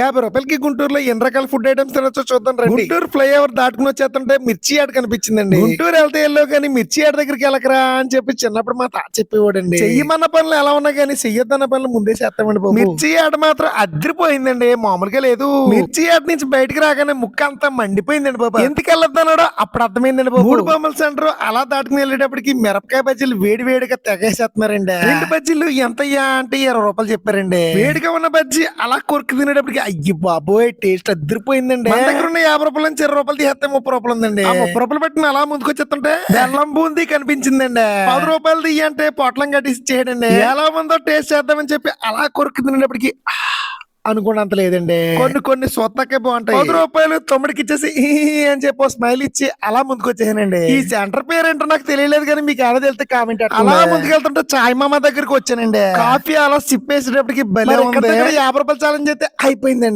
యాభై రూపాయలకి గుంటూరులో ఎన్ని రకాల ఫుడ్ ఐటమ్స్ తినొచ్చో చూద్దాం రండి. గుంటూరు ఫ్లైఓవర్ దాటుకుని వచ్చేస్తుంటే మిర్చి ఆట కనిపించిందండి. గుంటూరు వెళ్తే వెళ్ళో కానీ మిర్చి ఆట దగ్గరికి వెళ్ళకరా అని చెప్పి చిన్నప్పుడు మా తాత చెప్పేవాడండి. చెయ్యమన్న పనులు ఎలా ఉన్నా కానీ చెయ్యొద్దన్న పనులు ముందే చేస్తామండి బాబు. మిర్చి ఆట మాత్రం అదిరిపోయిందండి. మామూలుగా లేదు. మిర్చి ఆట నుంచి బయటకు రాగానే ముక్క అంతా మండిపోయిందండి బాబు. ఎందుకు వెళ్ళొద్దన్నాడో అప్పుడు అర్థమైందండి బాబు. మూడు బొమ్మల సెంటర్ అలా దాటుకుని వెళ్ళేటప్పటికి మిరపకాయ బజ్జీలు వేడి వేడిగా తెగేసేస్తున్నారండి. రెండు బజ్జీలు ఎంతయ్యా అంటే ఇరవై రూపాయలు చెప్పారండి. వేడిగా ఉన్న బజ్జీ అలా కొరికి తినేటప్పటికి అయ్యి బాబోయ్ టేస్ట్ అదిరిపోయిందండి మన దగ్గర ఉన్న యాభై రూపాయల నుంచి ఇరవై రూపాయలు తీస్తే ముప్పై రూపాయలు ఉందండి. ఆ ముప్పై రూపాయలు పెట్టిన అలా ముందుకు వచ్చేస్తుంటే బెల్లం బూందీ కనిపించిందండి. పది రూపాయలు తీయంటే పొట్లం కట్టి చేయడండి ఎలా ఉందో టేస్ట్ చేద్దామని చెప్పి అలా కొరికి తినేటప్పటికి ఆ, అనుకున్నంత లేదండి. కొన్ని కొన్ని సొత్తకే బాగుంటాయి. పది రూపాయలు తొమ్మిడికి ఇచ్చేసి అని చెప్పి స్మైల్ ఇచ్చి అలా ముందుకు వచ్చేసానండి ఈ సెంటర్ పేరు ఏంటో నాకు తెలియలేదు కానీ మీకు ఎలా తెలితే కామెంట్ అలా ముందుకు వెళ్తుంటే చాయ్ మామ దగ్గరికి వచ్చానండి. కాఫీ అలా సిప్ వేసేటప్పటికి భలే ఉంది. యాభై రూపాయలు ఛాలెంజ్ అయితే అయిపోయిందండి.